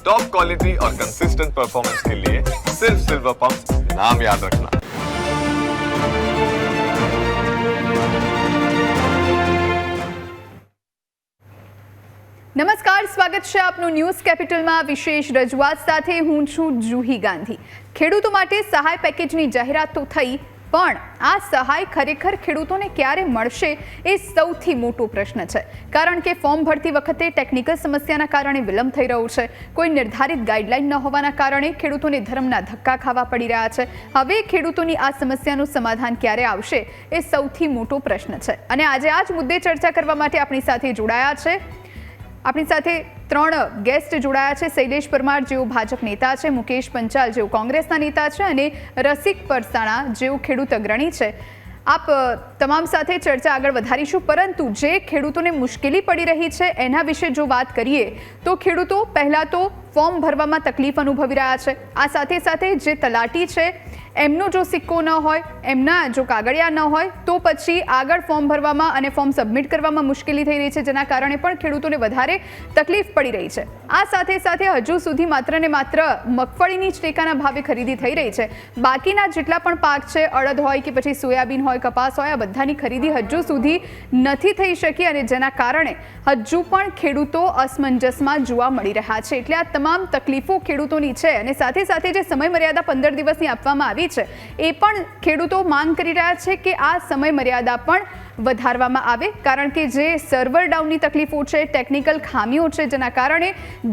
Top quality और consistent performance के लिए सिर्फ सिल्वर पंप नाम याद रखना નમસ્કાર સ્વાગત છે આપનું ન્યૂઝ કેપિટલમાં વિશેષ રજૂઆત સાથે હું છું જુહી ગાંધી ખેડૂતો માટે સહાય પેકેજની જાહેરાત તો થઈ પણ આ સહાય ખરેખર ખેડૂતોને ક્યારે મળશે એ સૌથી મોટો પ્રશ્ન છે. કારણ કે ફોર્મ ભરતી વખતે ટેકનિકલ સમસ્યાના કારણે વિલંબ થઈ રહ્યો છે. કોઈ નિર્ધારિત ગાઈડલાઈન ન હોવાના કારણે ખેડૂતોને ધર્મના ધક્કા ખાવા પડી રહ્યા છે. હવે ખેડૂતોની આ સમસ્યાનું સમાધાન ક્યારે આવશે એ સૌથી મોટો પ્રશ્ન છે. અને આજે આ જ મુદ્દે ચર્ચા કરવા માટે આપણી સાથે જોડાયા છે આપણી સાથે ત્રણ ગેસ્ટ જોડાયા છે. શૈલેષ પરમાર જેઓ ભાજપ નેતા છે, મુકેશ પંચાલ જેઓ કોંગ્રેસના નેતા છે અને રસિક પરસાણા જેઓ ખેડૂત અગ્રણી છે. આપ તમામ સાથે ચર્ચા આગળ વધારીશું, પરંતુ જે ખેડૂતોને મુશ્કેલી પડી રહી છે એના વિશે જો વાત કરીએ, તો ખેડૂતો પહેલાં તો ફોર્મ ભરવામાં તકલીફ અનુભવી રહ્યા છે. આ સાથે સાથે જે તલાટી છે એમનો જો સિક્કો ન હોય, એમના જો કાગળિયા ન હોય, તો પછી આગળ ફોર્મ ભરવામાં અને ફોર્મ સબમિટ કરવામાં મુશ્કેલી થઈ રહી છે, જેના કારણે પણ ખેડૂતોને વધારે તકલીફ પડી રહી છે. આ સાથે સાથે હજુ સુધી માત્ર ને માત્ર મગફળીની જ ટેકાના ભાવે ખરીદી થઈ રહી છે. બાકીના જેટલા પણ પાક છે, અડદ હોય કે પછી સોયાબીન હોય, કપાસ હોય, આ બધાની ખરીદી હજુ સુધી નથી થઈ શકી અને જેના કારણે હજુ પણ ખેડૂતો અસમંજસમાં જોવા મળી રહ્યા છે. એટલે આ તમામ તકલીફો ખેડૂતોની છે અને સાથે સાથે જે સમય મર્યાદા પંદર દિવસની આપવામાં આવી છે. એ પણ ખેડૂતો માંગ કરી રહ્યા છે કે આ સમય મર્યાદા પણ વધારવામાં આવે, કારણ કે જે સર્વર ડાઉનની તકલીફો છે ટેકનિકલ ખામીઓ છે, જેના કારણે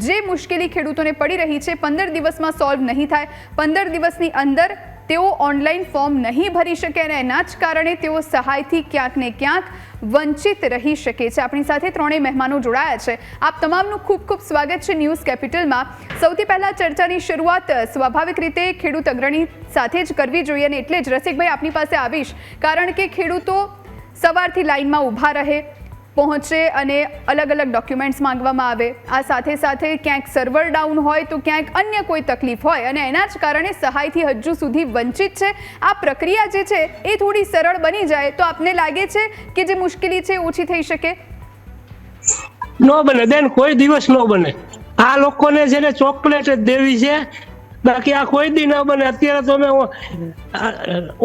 જે મુશ્કેલી ખેડૂતોને પડી રહી છે, પંદર દિવસમાં સોલ્વ નહીં થાય, પંદર દિવસની અંદર તેઓ ઓનલાઈન ફોર્મ નહીં ભરી શકે અને એના જ કારણે તેઓ સહાયથી ક્યાંક ને ક્યાંક વંચિત રહી શકે છે. આપણી સાથે ત્રણેય મહેમાનો જોડાયા છે. આપ તમામનું ખૂબ ખૂબ સ્વાગત છે ન્યૂઝ કેપિટલમાં. સૌથી પહેલાં ચર્ચાની શરૂઆત સ્વાભાવિક રીતે ખેડૂત અગ્રણી સાથે જ કરવી જોઈએ અને એટલે જ રસિકભાઈ આપની પાસે આવીશ. કારણ કે ખેડૂતો સવારથી લાઈનમાં ઊભા રહે પહોંચે અને અલગ અલગ ડોક્યુમેન્ટ્સ માંગવામાં આવે. આ સાથે સાથે ક્યાંક સર્વર ડાઉન હોય તો ક્યાંક અન્ય કોઈ તકલીફ હોય અને એના જ કારણે સહાયથી હજુ સુધી વંચિત છે. આ પ્રક્રિયા જે છે એ થોડી સરળ બની જાય તો આપને લાગે છે કે જે મુશ્કેલી છે ઓછી થઈ શકે? નો બને. બેન કોઈ દિવસ નો બને. આ લોકોને છે ને ચોકલેટ જ દેવી છે, બાકી આ કોઈ દી ન બને. અત્યારે તો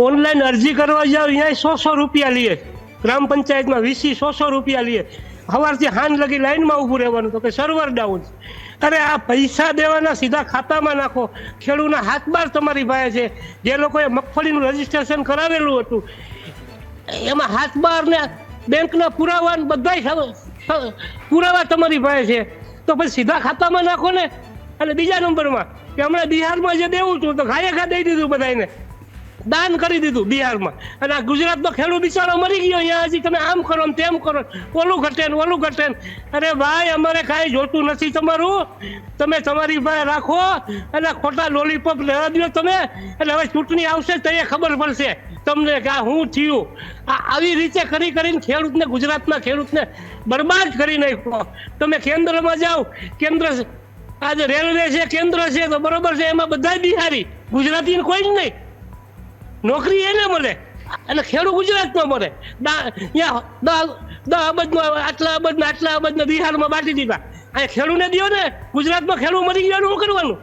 ઓનલાઈન અરજી કરવા જાવ અહીંયા સો સો રૂપિયા લઈએ. ગ્રામ પંચાયતમાં વીસી સો સો રૂપિયા લઈએ સવારથી હાન લગી લાઈનમાં ઊભું રહેવાનું તો કે સર્વર ડાઉન અરે આ પૈસા દેવાના સીધા ખાતામાં નાખો. ખેડૂતના હાથ બાર તમારી પાસે છે. જે લોકોએ મગફળીનું રજીસ્ટ્રેશન કરાવેલું હતું, એમાં હાથ બાર ને બેંકના પુરાવા બધા પુરાવા તમારી પાસે છે. તો પછી સીધા ખાતામાં નાખો ને. અને બીજા નંબરમાં કે હમણાં બિહારમાં જે દેવું હતું તો ખાયે ખા દઈ દીધું બધાને દાન કરી દીધું બિહારમાં. અને આ ગુજરાતનો ખેડૂત બિચારો મરી ગયો અહીંયા હજી તમે આમ કરો તેમ કરો ઓલું ઘટે ને ઓલું ઘટે. અરે ભાઈ, અમારે કાંઈ જોતું નથી તમારું. તમે તમારી પાસે રાખો અને ખોટા લોલીપોપ લેવા દો તમે. એટલે હવે ચૂંટણી આવશે તો એ ખબર પડશે તમને કે આ હું થયું. આ આવી રીતે કરી કરીને ખેડૂતને, ગુજરાતના ખેડૂતને બરબાદ કરી નાખ્યો. તમે કેન્દ્રમાં જાઓ. કેન્દ્ર આજે રેલવે છે, કેન્દ્ર છે, તો બરોબર છે. એમાં બધા બિહારી. ગુજરાતી કોઈ જ નહીં. નોકરી એને મળે. અને ખેડૂત ગુજરાતમાં મળે. દસ અબજમાં આટલા અબજના આટલા અબજના બિહારમાં બાંટી દીધા. અહીંયા ખેડૂને દો ને, ગુજરાતમાં ખેડૂત મરી ગયો શું કરવાનું?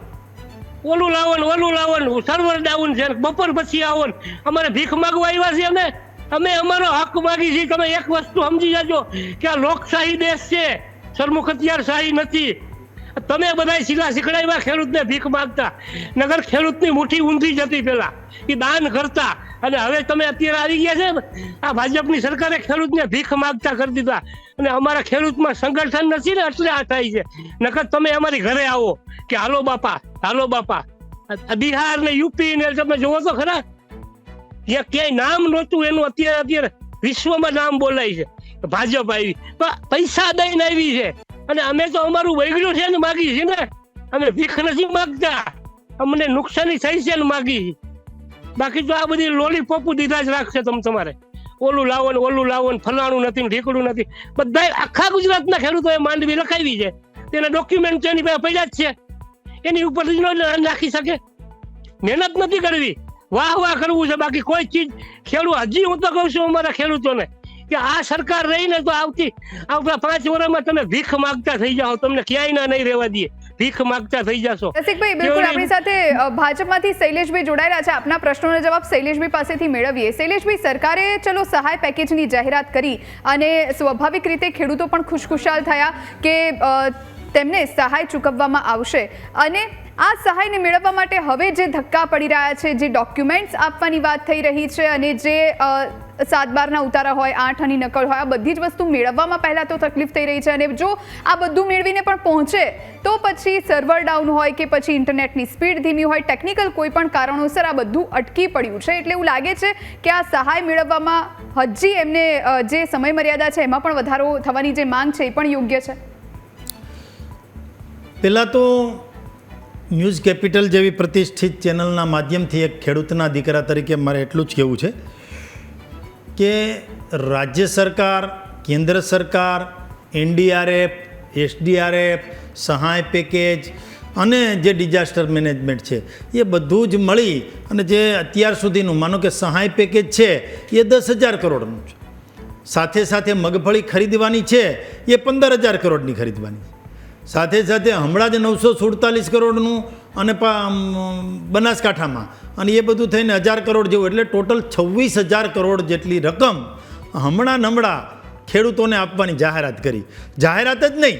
ઓલું લાવવાનું ઓલું લાવવાનું. સર્વર ડાઉન છે બપોર પછી આવો અમારે ભીખ માગવા આવ્યા છે અમે. અમે અમારો હક માગી છીએ. તમે એક વસ્તુ સમજી જાજો કે આ લોકશાહી દેશ છે. સરમુખત્યાર શાહી નથી. તમે બધા શીલા શીખડાવ્યા ખેડૂતને ભીખ માગતા. નગર ખેડૂતની મુઠ્ઠી ઊંધી જતી પેલા એ દાન કરતા. અને હવે તમે અત્યારે આવી ગયા છે આ ભાજપની સરકારે ખેડૂતને ભીખ માગતા કરી દીધા. અને અમારા ખેડૂતમાં સંગઠન નથી ને, એટલે આ થાય છે. નકર તમે અમારી ઘરે આવો કે, હાલો બાપા હાલો બાપા. બિહાર ને યુપી ને તમે જોવો તો ખરા. ત્યાં ક્યાંય નામ નહોતું, એનું અત્યારે અત્યારે વિશ્વમાં નામ બોલાય છે. ભાજપ આવી. પૈસા દઈને આવી છે. અને અમે તો અમારું વૈગડું છે ને માગી છે ને. અમે ભીખ નથી માગતા. અમને નુકસાની થઈ છે ને માગી. બાકી તો આ બધી લોલી પોપુ દીધા જ રાખશે તમે તમારે. ઓલું લાવો ને ઓલું લાવો ને ફલાણું નથી ઢીકડું નથી. બધા આખા ગુજરાતના ખેડૂતોએ માંડવી લખાવી છે. તેના ડોક્યુમેન્ટ એની પાસે પડ્યા જ છે. એની ઉપર નાખી શકે. મહેનત નથી કરવી. વાહ વાહ કરવું છે. બાકી કોઈ ચીજ ખેડૂત, હજી હું તો કહું છું અમારા ખેડૂતોને. કે આ સરકાર રહીને તો આવતી આવતા પાંચ વર્ષમાં તમે ભીખ માંગતા થઈ જાઓ તમને ક્યાંય ના નહીં રહેવા દઈએ. ભીખ માંગતા થઈ જશો. રસિકભાઈ બિલકુલ આપણી સાથે ભાજપમાંથી શૈલેષભાઈ જોડાયેલા છે. આપના પ્રશ્નોનો જવાબ શૈલેષભાઈ પાસેથી મેળવીએ. શૈલેષભાઈ સરકારે ચલો સહાય પેકેજની જાહેરાત કરી અને સ્વાભાવિક રીતે ખેડૂતો પણ ખુશખુશાલ થયા કે તેમને સહાય ચૂકવવામાં આવશે. અને આ સહાયને મેળવવા માટે હવે જે ધક્કા પડી રહ્યા છે, જે ડોક્યુમેન્ટ્સ આપવાની વાત થઈ રહી છે અને જે સાત બારના ઉતારા હોય, આઠ આની નકલ હોય, આ બધી જ વસ્તુ મેળવવામાં પહેલાં તો તકલીફ થઈ રહી છે અને જો આ બધું મેળવીને પણ પહોંચે, તો પછી સર્વર ડાઉન હોય કે પછી ઇન્ટરનેટની સ્પીડ ધીમી હોય ટેકનિકલ કોઈ પણ કારણોસર આ બધું અટકી પડ્યું છે. એટલે એવું લાગે છે કે આ સહાય મેળવવામાં હજી એમને જે સમયમર્યાદા છે એમાં પણ વધારો થવાની જે માંગ છે એ પણ યોગ્ય છે. પહેલાં તો ન્યૂઝ કેપિટલ જેવી પ્રતિષ્ઠિત ચેનલના માધ્યમથી એક ખેડૂતના દીકરા તરીકે મારે એટલું જ કહેવું છે કે રાજ્ય સરકાર, કેન્દ્ર સરકાર, એનડીઆરએફ, એસડીઆરએફ, સહાય પેકેજ અને જે ડિઝાસ્ટર મેનેજમેન્ટ છે, એ બધું જ મળી અને જે અત્યાર સુધીનું માનો કે સહાય પેકેજ છે, એ દસ હજાર કરોડનું છે. સાથે સાથે મગફળી ખરીદવાની છે, એ પંદર હજાર કરોડની ખરીદવાની છે. સાથે સાથે હમણાં જ નવસો સુડતાલીસ કરોડનું અને બનાસકાંઠામાં. અને એ બધું થઈને હજાર કરોડ જેવું, એટલે ટોટલ છવ્વીસ હજાર કરોડ જેટલી રકમ હમણાં નમણાં ખેડૂતોને આપવાની જાહેરાત કરી. જાહેરાત જ નહીં.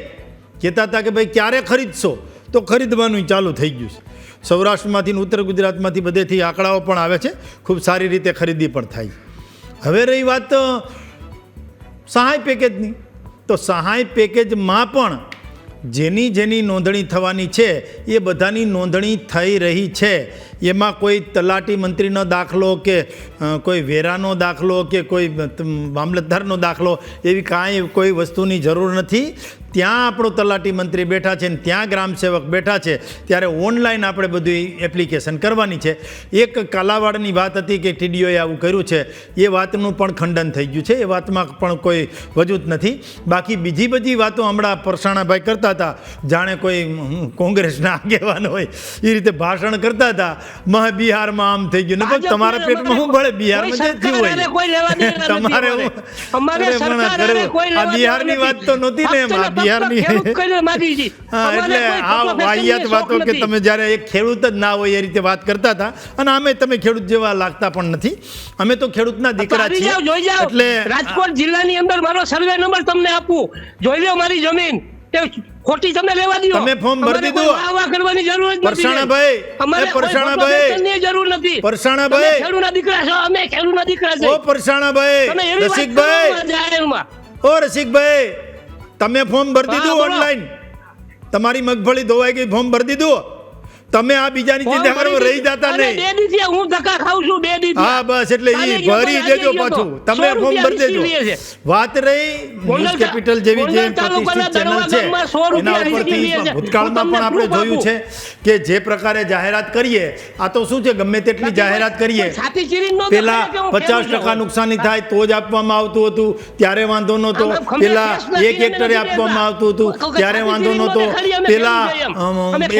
કહેતા હતા કે ભાઈ, ક્યારે ખરીદશો? તો ખરીદવાનું ચાલુ થઈ ગયું છે. સૌરાષ્ટ્રમાંથી ઉત્તર ગુજરાતમાંથી બધેથી આંકડાઓ પણ આવે છે. ખૂબ સારી રીતે ખરીદી પણ થાય. હવે રહી વાત સહાય પેકેજની. તો સહાય પેકેજમાં પણ જેની જેની નોંધણી થવાની છે એ બધાની નોંધણી થઈ રહી છે. એમાં કોઈ તલાટી મંત્રીનો દાખલો કે કોઈ વેરાનો દાખલો કે કોઈ મામલતદારનો દાખલો એવી કાંઈ કોઈ વસ્તુની જરૂર નથી. ત્યાં આપણો તલાટી મંત્રી બેઠા છે ને ત્યાં ગ્રામ સેવક બેઠા છે. ત્યારે ઓનલાઈન આપણે બધું એપ્લિકેશન કરવાની છે. એક કાલાવાડની વાત હતી કે ટીડીઓએ આવું કર્યું છે. એ વાતનું પણ ખંડન થઈ ગયું છે. એ વાતમાં પણ કોઈ વજૂદ નથી. બાકી બીજી બધી વાતો હમણાં પરસાણાભાઈ કરતા હતા. જાણે કોઈ કોંગ્રેસના આગેવાન હોય. એ રીતે ભાષણ કરતા હતા. મહ બિહારમાં આમ થઈ ગયું. ને ભાજપને તમારા પેટમાં શું ભળે બિહારમાં જે થયું હોય. તમારે અમારે. સરકાર કોઈ આ બિહારની વાત તો નહોતી ને એમ. આ ને બિહારની. હા એટલે આ વાહિયાત વાતો કે તમે જ્યારે એક ખેડૂત જ ના હોય એ રીતે વાત કરતા હતા. અને અમે તમે ખેડૂત જેવા લાગતા પણ નથી. અમે તો ખેડૂતના દીકરા છીએ. એટલે રાજકોટ જિલ્લાની અંદર મારો સર્વે નંબર તમને આપું. જોઈ લો મારી જમીન. ખોટી તમે લેવા દ્યો. તમે ફોર્મ ભરી દીધો. વાહ કરવાની જરૂર જ પરસાણાભાઈ, અમારે પરસાણાભાઈ, professional ની જરૂર નથી. પરસાણાભાઈ. તમે ખેડૂતના દીકરા છો અમે ખેડૂતના દીકરા ઓ છે પરસાણાભાઈ વાત કરો રસિકભાઈ. ઓ રસિકભાઈ તમે ફોર્મ ભરી દીધું ઓનલાઈન. તમારી મગફળી ધોવાઈ ગઈ ફોર્મ ભરી દીધું? તમે આ બીજાની ચિંતા રહી જતા નહીં. બે હું ધક્કા ખાઉં છું બે હા બસ એટલે ઈ ભરી દેજો પાછું. તમે ફોર્મ ભરી દેજો. વાત રહી ન્યૂઝ કેપિટલ જેવી જે પ્રતિષ્ઠિત ચેનલ છે. એના ઉપરથી. ભૂતકાળમાં પણ આપણે જોયું છે કે જે પ્રકારે જાહેરાત કરીએ આ તો શું છે ગમે તેટલી જાહેરાત કરીએ પેલા પચાસ ટકા નુકસાની થાય તો જ આપવામાં આવતું હતું ત્યારે વાંધો નહોતો. પેલા એક હેક્ટરે આપવામાં આવતું હતું ત્યારે વાંધો નહોતો. પેલા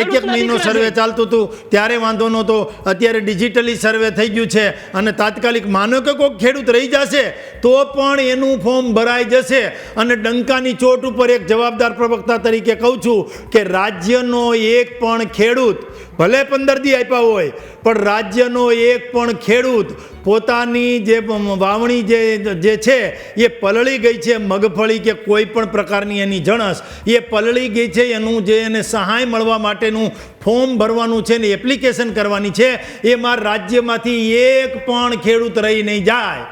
એક એક મહિનો સર્વે. ચાલતું હતું, ત્યારે વાંધો નહોતો. અત્યારે ડિજિટલી સર્વે થઈ ગયું છે અને તાત્કાલિક માનો કે કોઈક ખેડૂત રહી જશે, તો પણ એનું ફોર્મ ભરાઈ જશે. અને ડંકાની ચોટ ઉપર એક જવાબદાર પ્રવક્તા તરીકે કહું છું કે રાજ્યનો એક પણ ખેડૂત, ભલે પંદર દી આપ્યા હોય, પણ રાજ્યનો એક પણ ખેડૂત પોતાની જે વાવણી જે જે છે, એ પલળી ગઈ છે મગફળી કે કોઈ પણ પ્રકારની એની જણસ. એ પલળી ગઈ છે, એનું જે એને સહાય મળવા માટેનું ફોર્મ ભરવાનું છે ને એપ્લિકેશન કરવાની છે એમાં રાજ્યમાંથી એક પણ ખેડૂત રહી નહીં જાય.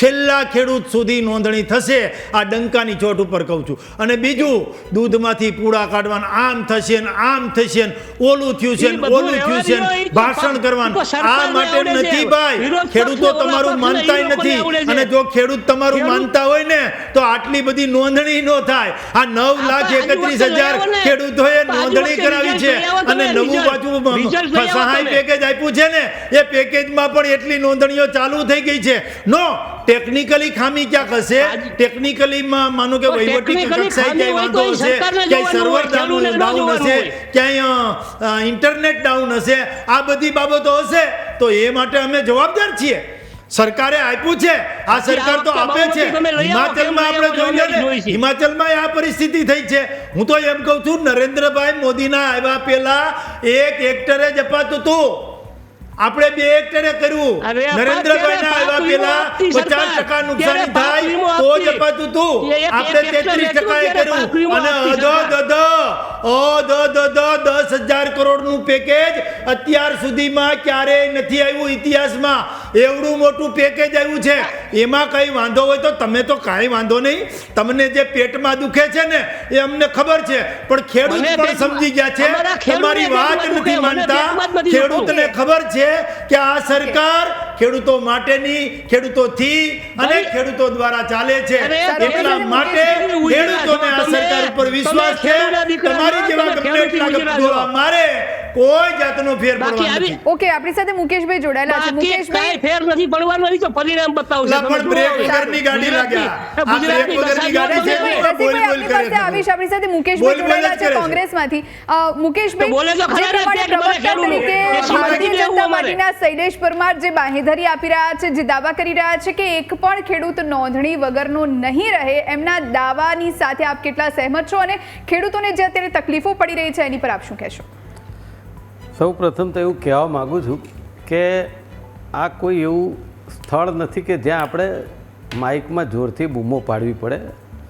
છેલ્લા ખેડૂત સુધી નોંધણી થશે. આ ડંકાની ચોટ ઉપર કહું છું. અને બીજું દૂધમાંથી પૂડા કાઢવાના આમ થશે ને આમ થશે ને ઓલું થયું છે ઓલું થયું છે ભાષણ કરવાનું. આ માટે નથી ભાઈ. ખેડૂતો તમારું માનતા નથી. અને જો ખેડૂત તમારું માનતા હોય ને તો આટલી બધી નોંધણી ન થાય. આ નવ લાખ એકત્રીસ હજાર ખેડૂતોએ નોંધણી કરાવી છે. અને નવું બાજુ પાછું સહાય પેકેજ આપ્યું છે ને એ પેકેજમાં પણ એટલી નોંધણીઓ ચાલુ થઈ ગઈ છે. નો ટેકનિકલી ખામી ક્યાંક હશે? ટેકનિકલી માનો કે વહીવટી કક્ષાએ ક્યાંય વાંધો હશે ક્યાંય સર્વર ડાઉન હશે ક્યાંય ઇન્ટરનેટ ડાઉન હશે આ બધી બાબતો હશે તો એ માટે અમે જવાબદાર છીએ. સરકારે આપ્યું છે આ સરકાર તો આપે છે. હિમાચલમાં આપણે જોઈએ ને હિમાચલમાં આ પરિસ્થિતિ થઈ છે. હું તો એમ કહું છું નરેન્દ્રભાઈ મોદીના આવ્યા પહેલા એક એક્ટરે જ અપાતું હતું. આપણે બે હેક્ટરે કર્યું. નરેન્દ્રભાઈ ના આવ્યા આપતી પચાસ ટકા નુકસાન થાય તો જ અપાતું હતું આપણે તેત્રીસ ટકા વીમો કર્યું. અને અધો. દધ ઓ દ દ દ દસ હજાર કરોડનું પેકેજ અત્યાર સુધીમાં ક્યારેય નથી આવ્યું ઇતિહાસમાં. એવડું મોટું પેકેજ આવ્યું છે. એમાં કંઈ વાંધો હોય તો તમે તો કાંઈ વાંધો નહીં. તમને જે પેટમાં દુખે છે ને એ અમને ખબર છે. પણ ખેડૂત પણ સમજી ગયા છે. તમારી વાત નથી માનતા. ખેડૂતને ખબર છે કે આ સરકાર ખેડૂતો માટેની ખેડૂતોથી અને ખેડૂતો દ્વારા ચાલે છે. એટલા માટે ખેડૂતોને આ સરકાર ઉપર વિશ્વાસ છે. તમારી જેવા ગમે એટલા મારે કોઈ જાતનો ફેર બાકી પડવાનો આવી- ઓકે આપણી સાથે મુકેશભાઈ જોડાયેલા છે. મુકેશભાઈ ફેર નથી પડવાનો આવી તો પરિણામ બતાવશે. પણ બ્રેક વગરની ગાડી લાગ્યા. આ બ્રેક વગરની ગાડી છે બોલ. બોલ કરે છે. આવીશ આપણી સાથે મુકેશભાઈ જોડાયેલા છે. કોંગ્રેસમાંથી. મુકેશભાઈ બોલે તો ખરા પ્રવક્તા તરીકે ભારતીય જનતા પાર્ટીના શૈલેષ પરમાર જે બાંહેધરી આપી રહ્યા છે જે દાવા કરી રહ્યા છે કે એક પણ ખેડૂત નોંધણી વગરનો નહીં રહે એમના દાવાની સાથે આપ કેટલા સહેમત છો અને ખેડૂતોને જે અત્યારે તકલીફો પડી રહી છે એની પર આપ શું કહેશો? સૌ પ્રથમ તો એવું કહેવા માગું છું કે આ કોઈ એવું સ્થળ નથી કે જ્યાં આપણે માઇકમાં જોરથી બૂમો પાડવી પડે.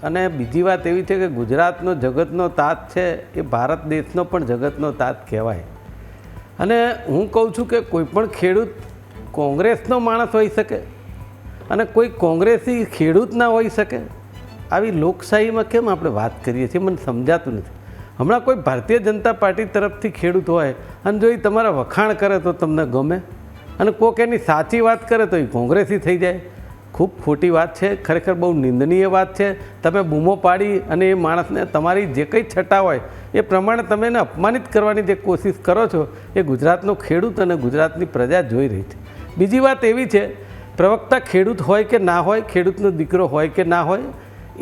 અને બીજી વાત એવી છે કે ગુજરાતનો જગતનો તાત છે એ ભારત દેશનો પણ જગતનો તાત કહેવાય. અને હું કહું છું કે કોઈ પણ ખેડૂત કોંગ્રેસનો માણસ હોઈ શકે અને કોઈ કોંગ્રેસી ખેડૂત ના હોઈ શકે. આવી લોકશાહીમાં કેમ આપણે વાત કરીએ છીએ? મને સમજાતું નથી. હમણાં કોઈ ભારતીય જનતા પાર્ટી તરફથી ખેડૂત હોય અને જો એ તમારા વખાણ કરે તો તમને ગમે. અને કોક એની સાચી વાત કરે તો એ કોંગ્રેસી થઈ જાય. ખૂબ ખોટી વાત છે, ખરેખર બહુ નિંદનીય વાત છે. તમે બૂમો પાડી અને એ માણસને તમારી જે કંઈ છટા હોય, એ પ્રમાણે તમે એને અપમાનિત કરવાની જે કોશિશ કરો છો, એ ગુજરાતનો ખેડૂત અને ગુજરાતની પ્રજા જોઈ રહી છે. બીજી વાત એવી છે, પ્રવક્તા ખેડૂત હોય કે ના હોય, ખેડૂતનો દીકરો હોય કે ના હોય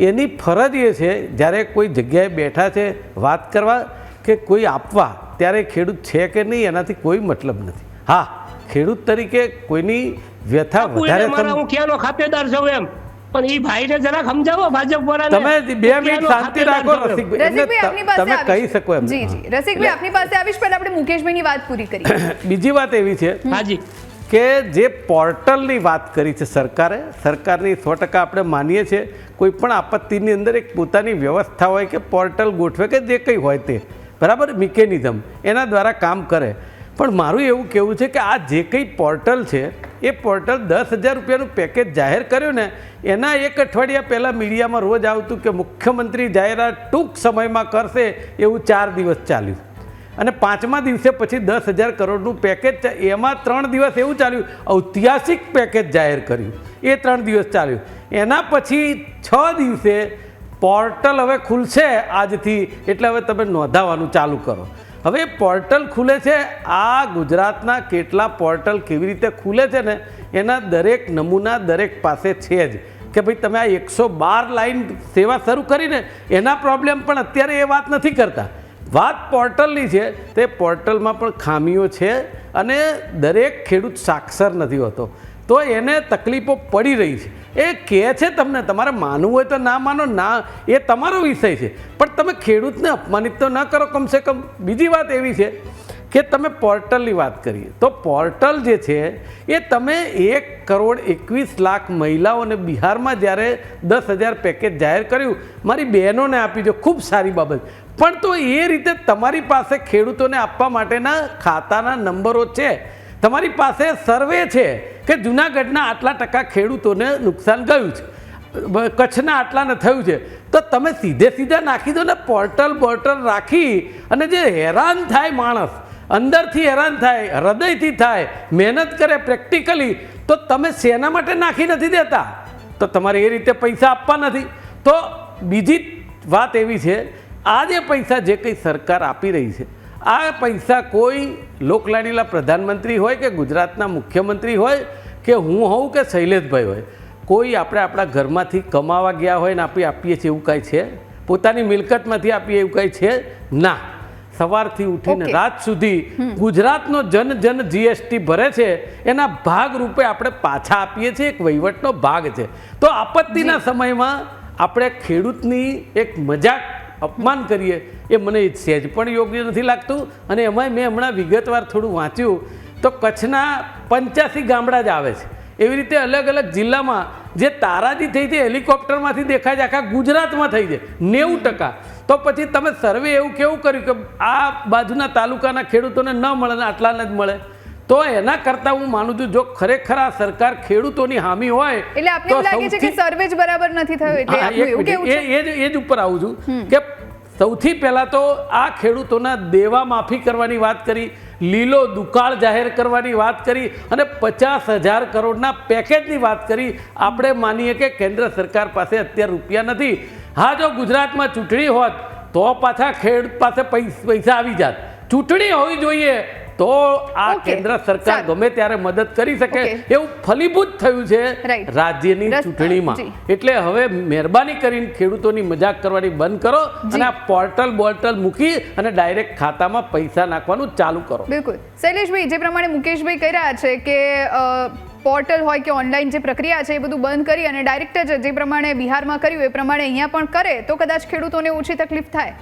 એની ફરજ એ છે જ્યારે કોઈ જગ્યાએ બેઠા છે વાત કરવા કે કોઈ આપવા ત્યારે ખેડૂત છે કે નહીં એનાથી કોઈ મતલબ નથી. હા ખેડૂત તરીકે કોઈની વ્યથા વધારે હું ક્યાંનો ખાતેદાર છું એમ. પણ એ ભાઈને જરાક સમજાવો ભાજપ વાળાને. તમે બે મિનિટ શાંતિ રાખો રસિકભાઈ તમે કહી શકો એમ. જી જી. રસિકભાઈ આપની પાસે આવીશ પહેલા આપણે મુકેશભાઈની વાત પૂરી કરીએ. બીજી વાત એવી છે હાજી. કે જે પોર્ટલની વાત કરી છે સરકારે, સરકારની સો ટકા આપણે માનીએ છીએ, કોઈ પણ આપત્તિની અંદર એક પોતાની વ્યવસ્થા હોય કે પોર્ટલ ગોઠવે કે જે કંઈ હોય તે. બરાબર? મિકેનિઝમ. એના દ્વારા કામ કરે. પણ મારું એવું કહેવું છે કે આ જે કંઈ પોર્ટલ છે, એ પોર્ટલ દસ હજાર રૂપિયાનું પેકેજ જાહેર કર્યું ને, એના એક અઠવાડિયા પહેલાં મીડિયામાં રોજ આવતું કે મુખ્યમંત્રી જાહેરાત ટૂંક સમયમાં કરશે, એવું ચાર દિવસ ચાલ્યું. અને પાંચમા દિવસે પછી દસ હજાર કરોડનું પેકેજ એમાં ત્રણ દિવસ એવું ચાલ્યું, ઐતિહાસિક પેકેજ જાહેર કર્યું. એ ત્રણ દિવસ ચાલ્યું. એના પછી છ દિવસે પોર્ટલ હવે ખુલશે આજથી, એટલે હવે તમે નોંધાવાનું ચાલુ કરો. હવે પોર્ટલ ખુલે છે, આ ગુજરાતના કેટલા પોર્ટલ કેવી રીતે ખુલે છે ને, એના દરેક નમૂના દરેક પાસે છે જ. કે ભાઈ તમે આ એકસો બાર લાઈન સેવા શરૂ કરીને એના પ્રોબ્લેમ પણ અત્યારે એ વાત નથી કરતા. વાત પોર્ટલની છે, તે પોર્ટલમાં પણ ખામીઓ છે અને દરેક ખેડૂત સાક્ષર નથી હોતો. તો એને તકલીફો પડી રહી છે. એ કહે છે તમને, તમારે માનવું હોય તો ના માનો, ના, એ તમારો વિષય છે. પણ તમે ખેડૂતને અપમાનિત તો ન કરો કમસે કમ. બીજી વાત એવી છે કે તમે પોર્ટલની વાત કરીએ. તો પોર્ટલ જે છે, એ તમે એક કરોડ એકવીસ લાખ મહિલાઓને બિહારમાં જ્યારે દસ હજાર પેકેજ જાહેર કર્યું, મારી બહેનોને આપી દો. ખૂબ સારી બાબત. પણ તો એ રીતે તમારી પાસે ખેડૂતોને આપવા માટેના ખાતાના નંબરો છે. તમારી પાસે સર્વે છે કે જુનાગઢના આટલા ટકા ખેડૂતોને નુકસાન ગયું છે. કચ્છના આટલાને થયું છે. તો તમે સીધે સીધા નાખી દો ને પોર્ટલ બોર્ટલ રાખી અને જે હેરાન થાય માણસ, અંદરથી હેરાન થાય, હૃદયથી થાય, મહેનત કરે પ્રેક્ટિકલી, તો તમે શેના માટે નાખી નથી દેતા? તો તમારે એ રીતે પૈસા આપવા નથી. તો બીજી વાત એવી છે આ જે પૈસા જે કંઈ સરકાર આપી રહી છે આ પૈસા કોઈ લોકલાડીલા પ્રધાનમંત્રી હોય કે ગુજરાતના મુખ્યમંત્રી હોય કે હું હોઉં કે શૈલેષભાઈ હોય કોઈ આપણે આપણા ઘરમાંથી કમાવા ગયા હોય ને આપી આપીએ છીએ એવું કાંઈ છે? પોતાની મિલકતમાંથી આપીએ એવું કાંઈ છે? ના. સવારથી ઉઠીને રાત સુધી ગુજરાતનો જન જન જીએસટી ભરે છે એના ભાગ રૂપે આપણે પાછા આપીએ છીએ એક વહીવટનો ભાગ છે. તો આપત્તિના સમયમાં આપણે ખેડૂતની એક મજાક અપમાન કરીએ, એ મને સહેજ પણ યોગ્ય નથી લાગતું. અને એમાંય મેં હમણાં વિગતવાર થોડું વાંચ્યું, તો કચ્છના પંચ્યાસી ગામડા જ આવે છે. એવી રીતે અલગ અલગ જિલ્લામાં જે તારાજી થઈ છે, હેલિકોપ્ટરમાંથી દેખાય છે, આખા ગુજરાતમાં થઈ છે, નેવું ટકા. તો પછી તમે સર્વે એવું કેવું કર્યું કે આ બાજુના તાલુકાના ખેડૂતોને ન મળે ને આટલાને જ મળે? તો એના કરતાં હું માનું છું જો ખરેખર આ સરકાર ખેડૂતોની હામી હોય એટલે આપને લાગે છે કે સર્વે જ બરાબર નથી થયો? એટલે એવું કેવું છે? એ એ જ એ જ ઉપર આવું છું કે સૌથી પહેલા તો આ ખેડૂતોના દેવા માફી કરવાની વાત કરી લીલો દુકાળ જાહેર કરવાની વાત કરી અને પચાસ હજાર કરોડના પેકેજની વાત કરી. આપણે માનીએ કે કેન્દ્ર સરકાર પાસે અત્યારે રૂપિયા નથી. હા જો ગુજરાતમાં ચૂંટણી હોત તો પાછા ખેડૂત પૈસ- પૈસા આવી જાત. ચૂંટણી હોવી જોઈએ. તો આ કેન્દ્ર સરકાર ગમે ત્યારે મદદ કરી શકે. એવું ફલીભૂત થયું છે રાજ્યની ચૂંટણીમાં. એટલે હવે મહેરબાની કરીને ખેડૂતોની મજાક કરવાની બંધ કરો અને આ પોર્ટલ બોર્ટલ મૂકી અને ડાયરેક્ટ ખાતામાં પૈસા નાખવાનું ચાલુ કરો. બિલકુલ. શૈલેષભાઈ જે પ્રમાણે મુકેશભાઈ કહી રહ્યા છે કે પોર્ટલ હોય કે ઓનલાઈન જે પ્રક્રિયા છે એ બધું બંધ કરી અને ડાયરેક્ટ જ જે પ્રમાણે બિહારમાં કર્યું એ પ્રમાણે અહીંયા પણ કરે તો કદાચ ખેડૂતોને ઓછી તકલીફ થાય?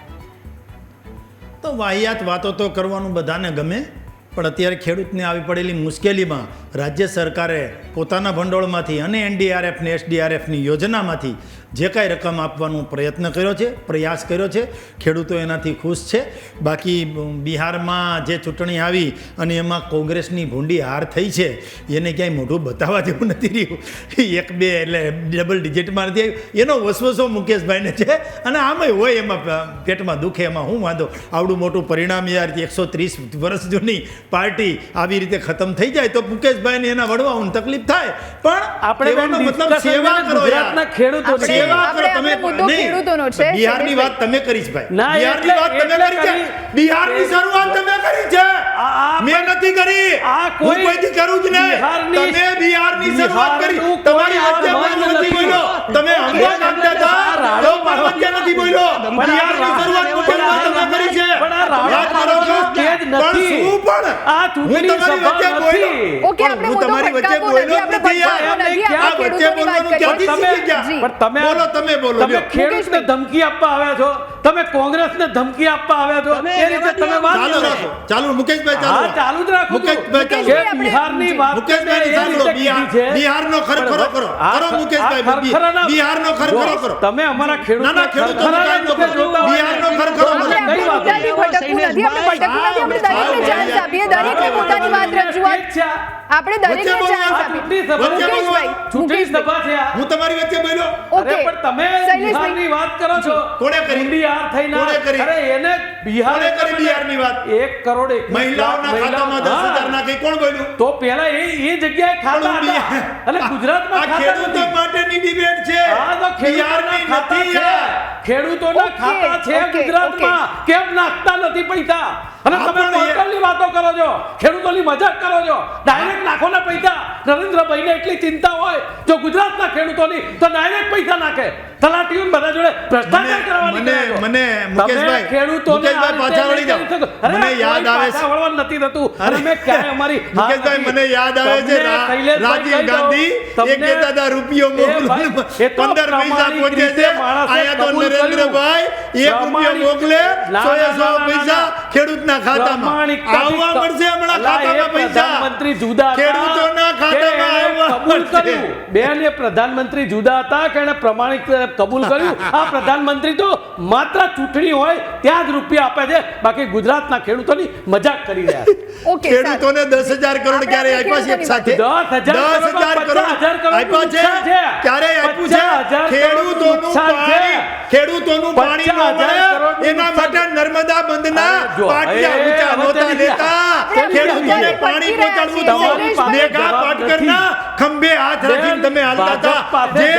તો વાહિયાત વાતો તો કરવાનું બધાને ગમે. પણ અત્યારે ખેડૂતને આવી પડેલી મુશ્કેલીમાં રાજ્ય સરકારે પોતાના ભંડોળમાંથી અને એનડીઆરએફ ને એસડીઆરએફની યોજનામાંથી જે કાંઈ રકમ આપવાનો પ્રયત્ન કર્યો છે પ્રયાસ કર્યો છે ખેડૂતો એનાથી ખુશ છે. બાકી બિહારમાં જે ચૂંટણી આવી અને એમાં કોંગ્રેસની ભૂંડી હાર થઈ છે એને ક્યાંય મોઢું બતાવવા જેવું નથી રહ્યું. એક બે એટલે ડબલ ડિજિટમાં નથી આવ્યું. એનો વસવસો મુકેશભાઈને છે અને આમાંય હોય એમાં પેટમાં દુખે એમાં હું વાંધો. આવડું મોટું પરિણામ યાર એકસો ત્રીસ વર્ષ જૂની પાર્ટી આવી રીતે ખતમ થઈ જાય તો મુકેશભાઈને એના વડવાઓને તકલીફ થાય. પણ આપણે મતલબ સેવા કરો ગુજરાતના યાર. કરો તમે ખેડૂતોનો છે, બિહારની વાત. તમે કરીશ ભાઈ. બિહારની વાત તમે કરી છે. બિહારની શરૂઆત તમે કરી છે. મેં નથી કરી. હું કોઈથી કરું જ નહીં. તમે બિહારની શરૂઆત કરી. તમારી વચ્ચે આહ્વાન નથી. બોલ્યો. તમે હમણાં નાખતા હતા. તો પણ વચ્ચે નથી બોલ્યો. બિહારની શરૂઆત મુકેશભાઈ તમે કરી છે. પણ યાદ કરો છો? પણ શું પણ? આ ચૂંટણી હું તમારી વચ્ચે સભા નથી. ઓકે આપણે તમારી વચ્ચે બોલ્યો નથી યાર. આ વચ્ચે બોલવાનું ક્યાંથી શીખી ગયા? પણ તમે બોલો, તમે બોલો, તમે ખેડૂતને ધમકી આપવા આવ્યા છો તમે કોંગ્રેસને ધમકી આપવા આવ્યા છો એ રીતે તમે વાત ચાલુ રાખો ચાલુ મુકેશભાઈ ચાલુ હા ચાલુ જ રાખો મુકેશભાઈ ચાલુ બિહારની વાત મુકેશભાઈ ચાલુ બિહાર- બિહારનો ખરખરો કરો. કરો મુકેશભાઈ. બિહારનો ખરખરો કરો. તમે અમારા ખેડૂત ના, ના, ખેડૂતોનું ખરખરાના કાંઈ ન કરો. બિહારનો ખરખરો કરો. કઈ વાત મુદ્દાથી ભટકવું નથી, આપણે ભટકવું નથી, આપણે દરેકને ચાન્સ આપીએ, દરેકને પોતાની વાત રજૂઆત આપણે દરેકને ચાન્સ આપીએ. મુકેશભાઈ, ચૂંટણી મુકેશભાઈ. સભા છે હું તમારી વચ્ચે બોલ્યો ઓકે. પણ તમે બિહારની વાત કરો છો. કોણે કરી? બિહાર થઈને કોણે કરી? અરે એને બિહારે કરી બિહારની વાત? 1 કરોડ મહિલાઓના ખાતામાં દસ મહિલાઓ- હજાર નાખી. કોણ બોલ્યું તો પહેલા એ એ જગ્યાએ ખાતા હતા. અને ગુજરાતમાં ખાતા ખેડૂતો નથી. માટેની ડિબેટ છે. આ તો બિહારની નથી ખેડૂતોના ખાતા છે ગુજરાતમાં. કેમ નાખતા નથી પૈસા? અને તમે પોર્ટલની વાતો કરો છો ખેડૂતોની મજાક કરો છો. ડાયરેક્ટ લાખોના પૈસા નરેન્દ્રભાઈને એટલી ચિંતા હોય જો ગુજરાતના ખેડૂતોની તો ડાયરેક્ટ પૈસા નાખે. તલાટીઓ બધા જોડે ભ્રષ્ટાચાર કરવાની મને- મને મુકેશભાઈ, ખેડૂતોને પાછા વળી જાઓ. મને યાદ આવે છે- વળવાનું નથી થતું. અને મેં ક્યાંય અમારી મુકેશભાઈ, મને યાદ આવે છે રાજીવ ગાંધી એ કહેતા હતા રૂપિયો મોકલો. ભાઈ, એ તો 15 પૈસા પહોંચે છે. આયા તો નરેન્દ્રભાઈ એક રૂપિયો મોકલે ના, સો એ ના, સો ના, ના, પૈસા ના. ખેડૂતના ખાતામાં. આવવા પડશે હમણાં ખાતામાં પૈસા. મંત્રી જુદા હતા. ખેડૂતોના ખાતામાં આવવા કબૂલ કર્યું બેન એ પ્રધાનમંત્રી જુદા હતા કે એને પ્રમાણિક કબૂલ કર્યું? આ પ્રધાનમંત્રી તો માત્ર ચૂંટણી હોય ત્યાં જ રૂપિયા આપે છે. બાકી ગુજરાતના ખેડૂતોની મજાક કરી રહ્યા છે. ખેડૂતોને દસ હજાર કરોડ ક્યારે આપ્યા છે એક સાથે દસ હજાર કરોડ આપ્યા છે? ક્યારે આપ્યું છે? ખેડૂતોનું. પાણી ખેડૂતોનું પાણી એના માટે નર્મદા બંધના અરે જો, ઊંચા નહોતા લેતા ખેડૂતોને પાણી પહોંચાડવું છીએ. હતું જવાબ પાટકરના ખંભે હાથ રાખીને તમે હાલતા હતા. જે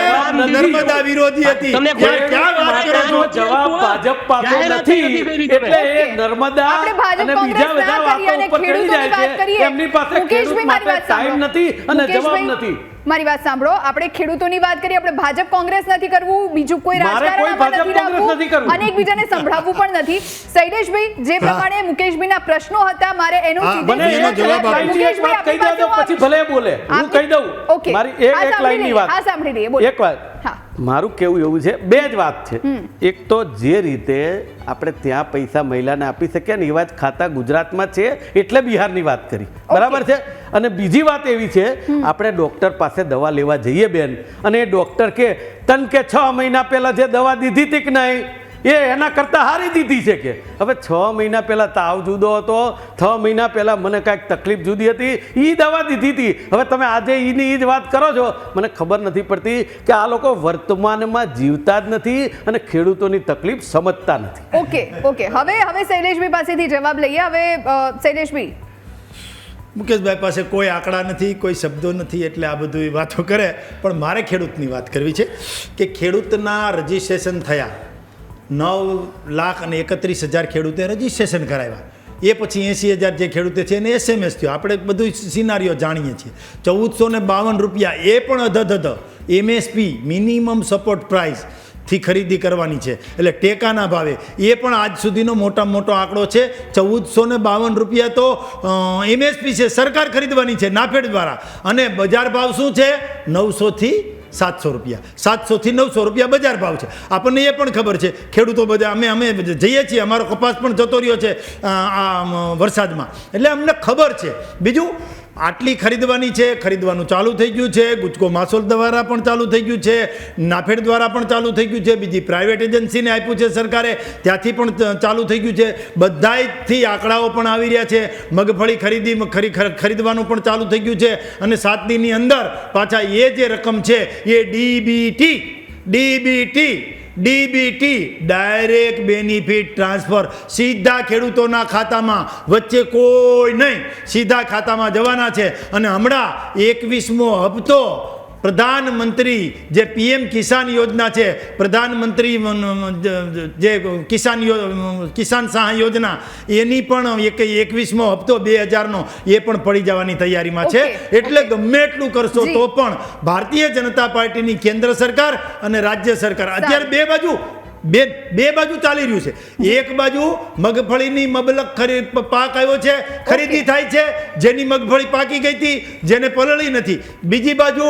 નર્મદા વિરોધી હતી. તમે ક્યાં વાત કરો છો? જવાબ ભાજપ પાસે નથી નથી. કરી તમે. એટલે એ નર્મદા અને બીજા બધા વાતો ઉપર ચડી જાય છે. એમની પાસે ખેડૂત માટે ટાઈમ નથી અને જવાબ નથી. મારી વાત સાંભળો આપણે ખેડૂતોની વાત કરીએ આપણે ભાજપ કોંગ્રેસ નથી કરવું બીજું કોઈ રાજકારણ કોઈ નથી રાખવું કરવું. અને એકબીજાને સંભળાવવું પણ નથી શૈલેષભાઈ જે પ્રમાણે મુકેશભાઈના પ્રશ્નો હતા મારે એનો હા, સીધે મને જવાબ જવાબ આપો. લાઈનની એક વાત કહી પછી ભલે બોલે હું કહી દઉં ઓકે. મારી એક લાઈનની. વાત હા, સાંભળી લઈએ. બોલો. એક વાત હા. મારું કેવું એવું છે બે જ વાત છે. એક તો જે રીતે આપણે ત્યાં પૈસા મહિલાને આપી શકીએ ને એવા જ ખાતા ગુજરાતમાં છે એટલે બિહારની વાત કરી. બરાબર છે? અને બીજી વાત એવી છે આપણે ડૉક્ટર પાસે દવા લેવા જઈએ બેન. અને એ ડોક્ટર કે તન કે છ મહિના પહેલા જે દવા દીધી હતી કે નહીં? એ એના કરતાં હારી દીધી છે કે. હવે છ મહિના પહેલાં તાવ જુદો હતો છ મહિના પહેલાં મને કાંઈક તકલીફ જુદી હતી એ દવા દીધી હતી. હવે તમે આજે એની એ જ વાત કરો છો. મને ખબર નથી પડતી કે આ લોકો વર્તમાનમાં જીવતા જ નથી અને ખેડૂતોની તકલીફ સમજતા નથી. Okay okay. હવે હવે શૈલેષભાઈ પાસેથી જવાબ લઈએ. હવે શૈલેષભાઈ. મુકેશભાઈ પાસે કોઈ આંકડા નથી કોઈ શબ્દો નથી એટલે આ બધું વાતો કરે. પણ મારે ખેડૂતની વાત કરવી છે કે ખેડૂતના રજીસ્ટ્રેશન થયા નવ લાખ અને એકત્રીસ હજાર ખેડૂતે રજીસ્ટ્રેશન કરાવ્યા. એ પછી એંસી હજાર જે ખેડૂતે છે એને એસએમએસ થયો. આપણે બધું સિનારીઓ જાણીએ છીએ. ચૌદસો ને બાવન રૂપિયા એ પણ અધધ અધ. એમએસપી મિનિમમ સપોર્ટ પ્રાઇસથી ખરીદી કરવાની છે. એટલે ટેકાના ભાવે. એ પણ આજ સુધીનો મોટામાં મોટો આંકડો છે. ચૌદસો ને બાવન રૂપિયા તો એમએસપી છે. સરકાર ખરીદવાની છે નાફેડ દ્વારા. અને બજાર ભાવ શું છે? નવસોથી સાતસો રૂપિયા. સાતસોથી નવસો રૂપિયા બજાર ભાવ છે. આપણને એ પણ ખબર છે, ખેડૂતો બધા, અમે અમે જઈએ છીએ, અમારો કપાસ પણ જતો રહ્યો છે, આ વરસાદમાં. એટલે અમને ખબર છે. બીજું આટલી ખરીદવાની છે, ખરીદવાનું ચાલુ થઈ ગયું છે, ગુજકો માસોલ દ્વારા પણ ચાલુ થઈ ગયું છે, નાફેડ દ્વારા પણ ચાલુ થઈ ગયું છે, બીજી પ્રાઇવેટ એજન્સીને આપ્યું છે સરકારે, ત્યાંથી પણ ચાલુ થઈ ગયું છે. બધાયથી આંકડાઓ પણ આવી રહ્યા છે. મગફળી ખરીદી ખરી, ખર- ખરીદવાનું પણ ચાલુ થઈ ગયું છે અને સાત દિનની અંદર પાછા એ જે રકમ છે, એ DBT DBT DBT direct benefit transfer સીધા ખેડૂતોના ખાતામાં. વચ્ચે કોઈ નહીં. સીધા ખાતામાં જવાના છે. અને હમણાં એકવીસમો હપ્તો પ્રધાનમંત્રી જે પીએમ કિસાન યોજના છે પ્રધાનમંત્રી જે કિસાન કિસાન સહાય યોજના એની પણ એક એકવીસમો હપ્તો બે હજારનો એ પણ પડી જવાની તૈયારીમાં છે. એટલે ગમે એટલું કરશો તો પણ ભારતીય જનતા પાર્ટીની કેન્દ્ર સરકાર અને રાજ્ય સરકાર અત્યારે બે બાજુ બે બે બાજુ ચાલી રહ્યું છે. એક બાજુ મગફળીની મબલક ખરી પાક આવ્યો છે ખરીદી થાય છે જેની મગફળી પાકી ગઈ હતી જેને પલળી નથી. બીજી બાજુ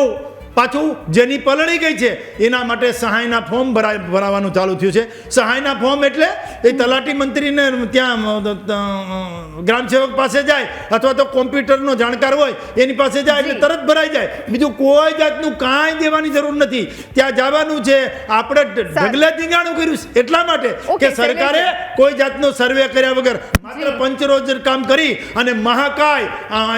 પાછું જેની પલળી ગઈ છે એના માટે સહાયના ફોર્મ ભરા ભરાવાનું ચાલુ થયું છે. સહાયના ફોર્મ એટલે એ તલાટી મંત્રીને ત્યાં અ, અ, ગ્રામ સેવક પાસે જાય અથવા તો કોમ્પ્યુટરનો જાણકાર હોય એની પાસે જાય એટલે તરત ભરાઈ જાય. બીજું કોઈ જાતનું કાંઈ દેવાની જરૂર નથી. ત્યાં જવાનું છે. આપણે ઢગલે ધીંગાણું કર્યું છે. એટલા માટે કે સરકારે કોઈ જાતનો સર્વે કર્યા વગર માત્ર પંચરોજ કામ કરી અને મહાકાય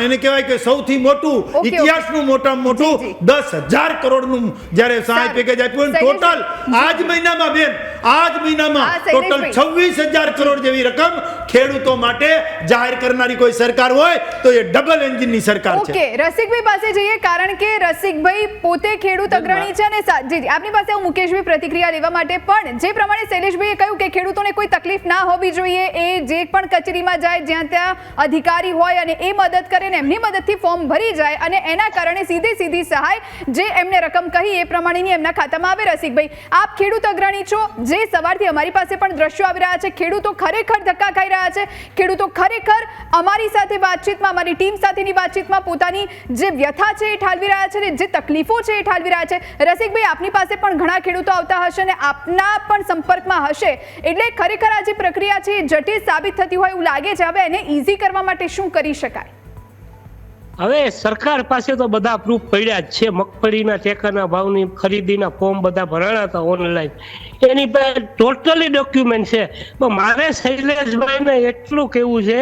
એને કહેવાય કે સૌથી મોટું ઇતિહાસનું મોટામાં મોટું. દસ હજાર કરોડનું જ્યારે સહાય પેકેજ આપ્યું ટોટલ આજ મહિનામાં બેન આજ મહિનામાં ટોટલ છવ્વીસ હજાર કરોડ જેવી રકમ ખેડૂતો માટે જાહેર કરનારી કોઈ સરકાર હોય તો એ ડબલ એન્જિનની સરકાર છે. ઓકે રસિકભાઈ પાસે જઈએ કારણ કે રસિકભાઈ પોતે ખેડૂત અગ્રણી છે અને જી જી આપની પાસે હું મુકેશભાઈ પ્રતિક્રિયા લેવા માટે પણ જે પ્રમાણે શૈલેષભાઈએ કહ્યું કે ખેડૂતોને કોઈ તકલીફ ના હોવી જોઈએ એ જે પણ કચેરીમાં જાય જ્યાં ત્યાં અધિકારી હોય અને એ મદદ કરે ને એમની મદદથી ફોર્મ ભરી જાય અને એના કારણે સીધી સીધી સહાય જે એમને રકમ કહી એ પ્રમાણેની એમના ખાતામાં આવે રસિકભાઈ આપ ખેડૂત અગ્રણી છો, જે સવારથી અમારી પાસે પણ દ્રશ્યો આવી રહ્યા છે. ખેડૂતો ખરેખર ધક્કા ખાઈ રહ્યા છે. ખેડૂતો ખરેખર અમારી સાથે વાતચીતમાં, અમારી ટીમ સાથેની વાતચીતમાં પોતાની જે વ્યથા છે એ ઠાલવી રહ્યા છે ને જે તકલીફો છે એ ઠાલવી રહ્યા છે. રસિકભાઈ આપની પાસે પણ ઘણા ખેડૂતો આવતા હશે અને આપના પણ સંપર્કમાં હશે. એટલે ખરેખર આ જે પ્રક્રિયા છે એ જટિલ સાબિત થતી હોય એવું લાગે છે. હવે એને ઇઝી કરવા માટે શું કરી શકાય? હવે સરકાર પાસે તો બધા પ્રૂફ પડ્યા જ છે. મગફળીના ટેકાના ભાવની ખરીદીના ફોર્મ બધા ભરાણા હતા ઓનલાઈન એની પાસે ટોટલી ડોક્યુમેન્ટ છે. પણ મારે શૈલેષભાઈને એટલું કહેવું છે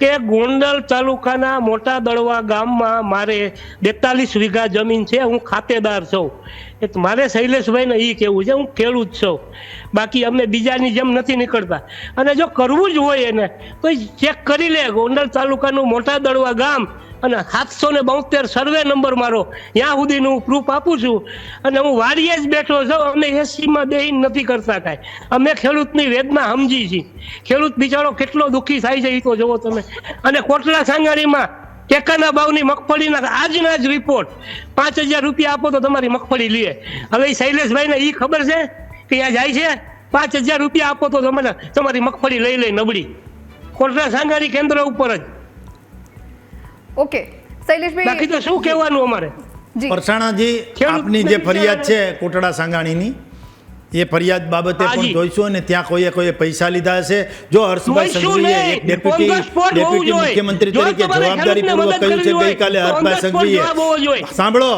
કે ગોંડલ તાલુકાના મોટા દળવા ગામમાં મારે બેતાલીસ વીઘા જમીન છે. હું ખાતેદાર છું. મારે શૈલેષભાઈને એ કહેવું છે. હું ખેડૂત છું. બાકી અમે બીજાની જેમ નથી નીકળતા. અને જો કરવું જ હોય એને, તો ચેક કરી લે. ગોંડલ તાલુકાનું મોટા દળવા ગામ અને સાતસો ને બોતેર સર્વે નંબર મારો. ત્યાં સુધીનું હું પ્રૂફ આપું છું. અને હું વાડીએ જ બેઠો છું. અમે એસીમાં બેહીને નથી કરતા કાંઈ. અમે ખેડૂતની વેદના સમજી છીએ. ખેડૂત બિચારો કેટલો દુઃખી થાય છે એ તો જુઓ તમે. અને કોટલા સાંગાણીમાં ટેકાના ભાવની મગફળીના આજના જ રિપોર્ટ પાંચ હજાર રૂપિયા આપો તો તમારી મગફળી લે. હવે શૈલેષભાઈને એ ખબર છે કે આ જાય છે? પાંચ હજાર રૂપિયા આપો તો તમારે તમારી મગફળી લઈ લઈ નબળી. કોટલા સાંગારી કેન્દ્ર ઉપર જ. ઓકે. શૈલેષભાઈ બાકી તો શું કહેવાનું અમારે? પરસાણાજી આપની જે ફરિયાદ છે કોટડા સાંગાણીની એ ફરિયાદ બાબતે પણ જોઈશું અને ત્યાં કોઈએ કોઈએ પૈસા લીધા હશે. જો હર્ષભાઈ સંઘવીએ એક ડેપ્યુટી ડેપ્યુટી મુખ્યમંત્રી તરીકે જવાબદારી પૂર્વક કહ્યું છે ગઈકાલે હર્ષભાઈ. સંઘવીએ. સાંભળો.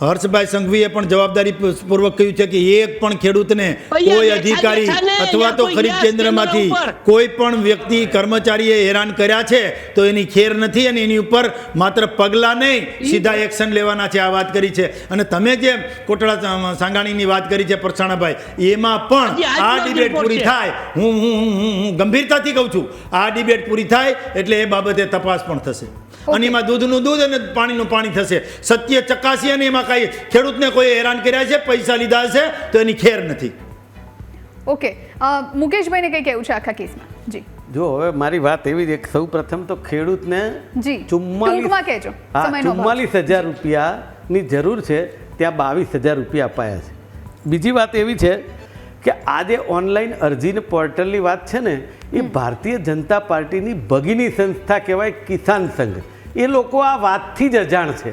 હર્ષભાઈ સંઘવીએ પણ જવાબદારી પૂર્વક કહ્યું છે કે એક પણ ખેડૂતને કોઈ અધિકારી અથવા તો ખરીદ કેન્દ્રમાંથી કેન્દ્ર કોઈ પણ વ્યક્તિ કર્મચારીએ હેરાન કર્યા છે તો એની ખેર નથી અને એની ઉપર માત્ર પગલાં નહીં સીધા એક્શન લેવાના છે આ વાત કરી છે. અને તમે જે કોટડા સાંગાણીની વાત કરી છે પરસાણાભાઈ એમાં પણ આ ડિબેટ પૂરી થાય. હું- હું હું ગંભીરતાથી કહું છું આ ડિબેટ પૂરી થાય એટલે એ બાબતે તપાસ પણ થશે. અને એમાં દૂધનું દૂધ અને પાણીનું પાણી થશે. સત્ય ચકાસી અને એમાં કાંઈ ખેડૂતને કોઈ હેરાન કર્યા છે પૈસા લીધા છે તો એની ખેર નથી. ઓકે મુકેશભાઈને કંઈ કહેવું છે આખા કેસમાં? જી. જો હવે મારી વાત એવી છે સૌ પ્રથમ તો ખેડૂતને જી. ચુમ્માલીસ. ચુમ્માલીસ હજાર રૂપિયાની જરૂર છે ત્યાં બાવીસ હજાર રૂપિયા અપાયા છે. બીજી વાત એવી છે કે આજે જે ઓનલાઈન અરજીને પોર્ટલની વાત છે ને એ ભારતીય જનતા પાર્ટીની ભગીની સંસ્થા કહેવાય કિસાન સંઘ. એ લોકો આ વાતથી જ અજાણ છે.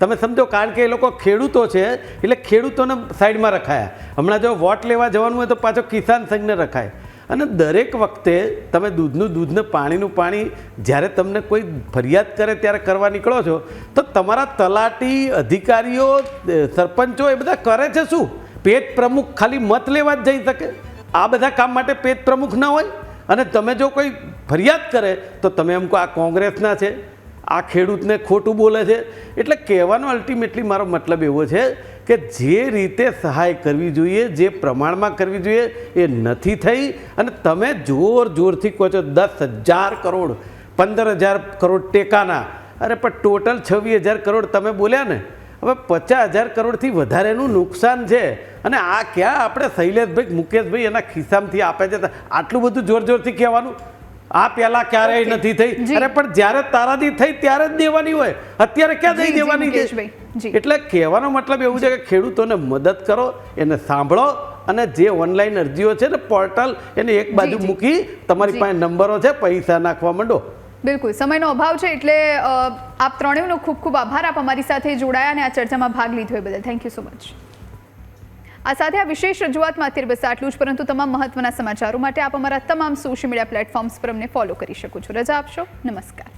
તમે સમજો, કારણ કે એ લોકો ખેડૂતો છે, એટલે ખેડૂતોને સાઈડમાં રખાયા. હમણાં જો વોટ લેવા જવાનું હોય તો પાછો કિસાન સંઘને રખાય. અને દરેક વખતે તમે દૂધનું, દૂધને પાણીનું પાણી જ્યારે તમને કોઈ ફરિયાદ કરે ત્યારે કરવા નીકળો છો, તો તમારા તલાટી અધિકારીઓ સરપંચો એ બધા કરે છે શું? પેટ પ્રમુખ ખાલી મત લેવા જ જઈ શકે? આ બધા કામ માટે પેટ પ્રમુખ ન હોય? અને તમે જો કોઈ ફરિયાદ કરે, તો તમે એમ કહો આ કોંગ્રેસના છે. આ ખેડૂતને ખોટું બોલે છે. એટલે કહેવાનો અલ્ટિમેટલી મારો મતલબ એવો છે કે જે રીતે સહાય કરવી જોઈએ, જે પ્રમાણમાં કરવી જોઈએ, એ નથી થઈ. અને તમે જોર જોરથી કહો છો દસ હજાર કરોડ, પંદર હજાર કરોડ ટેકાના. અરે પણ ટોટલ છવ્વીસ હજાર કરોડ તમે બોલ્યા ને. હવે પચાસ હજાર કરોડથી વધારેનું નુકસાન છે. અને આ ક્યાં આપણે શૈલેષભાઈ, મુકેશભાઈ એના ખિસ્સામાંથી આપે છે. આટલું બધું જોર જોરથી કહેવાનું? આ પહેલા ક્યારેય નથી થઈ. અરે પણ જ્યારે તારાથી થઈ ત્યારે જ દેવાની હોય. અત્યારે ક્યાં દઈ દેવાની છે? એટલે કહેવાનો મતલબ એવું છે કે ખેડૂતોને મદદ કરો એને સાંભળો અને જે ઓનલાઈન અરજીઓ છે ને પોર્ટલ એને એક બાજુ મૂકી તમારી પાસે નંબરો છે પૈસા નાખવા માંડો. બિલકુલ. સમયનો અભાવ છે એટલે આપ ત્રણેયનો ખૂબ ખૂબ આભાર. આપ અમારી સાથે જોડાયા અને આ ચર્ચામાં ભાગ લીધો એ બદલ. થેન્ક યુ સો મચ આ સાથે આ વિશેષ રજૂઆતમાં અત્યારે બસ આટલું જ. પરંતુ તમામ મહત્વના સમાચારો માટે આપ અમારા તમામ સોશિયલ મીડિયા પ્લેટફોર્મ્સ પર અમને ફોલો કરી શકો છો. રજા આપશો. નમસ્કાર.